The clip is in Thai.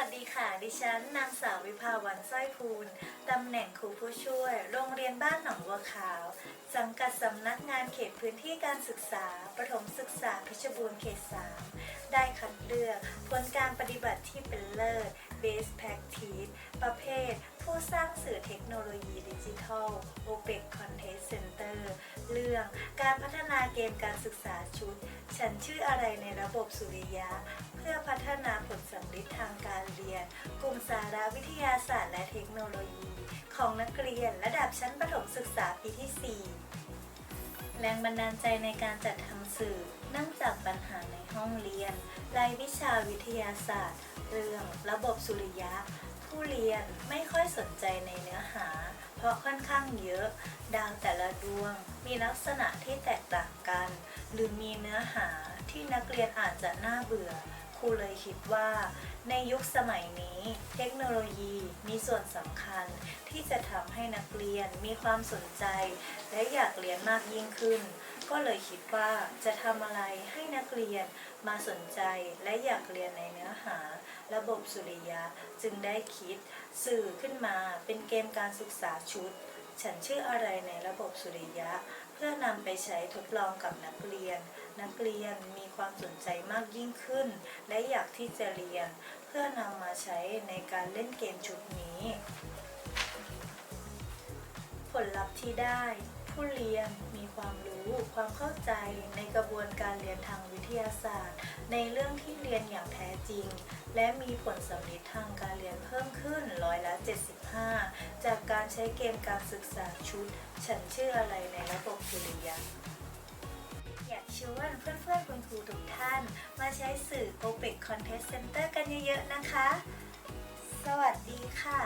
ัสดีค่ะ ดิฉันนางสาววิภาวันสร้อยภูลตำแหน่งครูผู้ช่วย โรงเรียนบ้านหนองบัวขาว สังกัดสำนักงานเขตพื้นที่การศึกษา ประถมศึกษาเพชรบูรณ์เขต3ได้คัดเลือกผลการปฏิบัติที่เป็นเลิศ Best Practice ประเภท ผู้สร้างสื่อเทคโนโลยีดิจิทัล OPEC Content Center เรื่อง การพัฒนาเกมการศึกษาชุด ฉันชื่ออะไรในระบบสุริยะ เพื่อพัฒนาผลสัมฤทธิ์ทางการเรียน กลุ่มสารวิทยาศาสตร์และเทคโนโลยี ของนักเรียนระดับชั้นประถมศึกษาปีที่ 4 แรงบันดาลใจในการจัดทำสื่อเนื่องจากปัญหาในห้องเรียน รายวิชาวิทยาศาสตร์ เรื่อง ระบบสุริยะ ผู้เรียนไม่ค่อยสนใจในเนื้อหา เพราะค่อนข้างเยอะ ดาวแต่ละดวงมีลักษณะที่แตกต่างกัน หรือมีเนื้อหาที่นักเรียนอาจจะน่าเบื่อ ครูเลยคิดว่า ในยุคสมัยนี้ เทคโนโลยีมีส่วนสำคัญ ที่จะทำให้นักเรียนมีความสนใจ และอยากเรียนมากยิ่งขึ้น ก็เลยคิดว่าจะทำอะไรให้นักเรียนมาสนใจและอยากเรียนในเนื้อหา ระบบสุริยะจึงได้คิด สื่อขึ้นมาเป็นเกมการศึกษาชุด ฉันชื่ออะไรในระบบสุริยะ เพื่อนำไปใช้ทดลองกับนักเรียน นักเรียนมีความสนใจมากยิ่งขึ้น และอยากที่จะเรียน เพื่อนำมาใช้ในการเล่นเกมชุดนี้ ผลลัพธ์ที่ได้ ผู้เรียนมีความรู้ ความเข้าใจในกระบวนการเรียนทางวิทยาศาสตร์ ในเรื่องที่เรียนอย่างแท้จริง และมีผลสำลิดทางการเรียนเพิ่มขึ้นร้อยละ 75 จากการใช้เกมการศึกษาชุด ฉันชื่ออะไรในระบบสุริยะอยากชวนเพื่อนๆคุณครูทุกท่าน มาใช้สื่อ OPEC Contest Center กันเยอะๆนะคะ สวัสดีค่ะ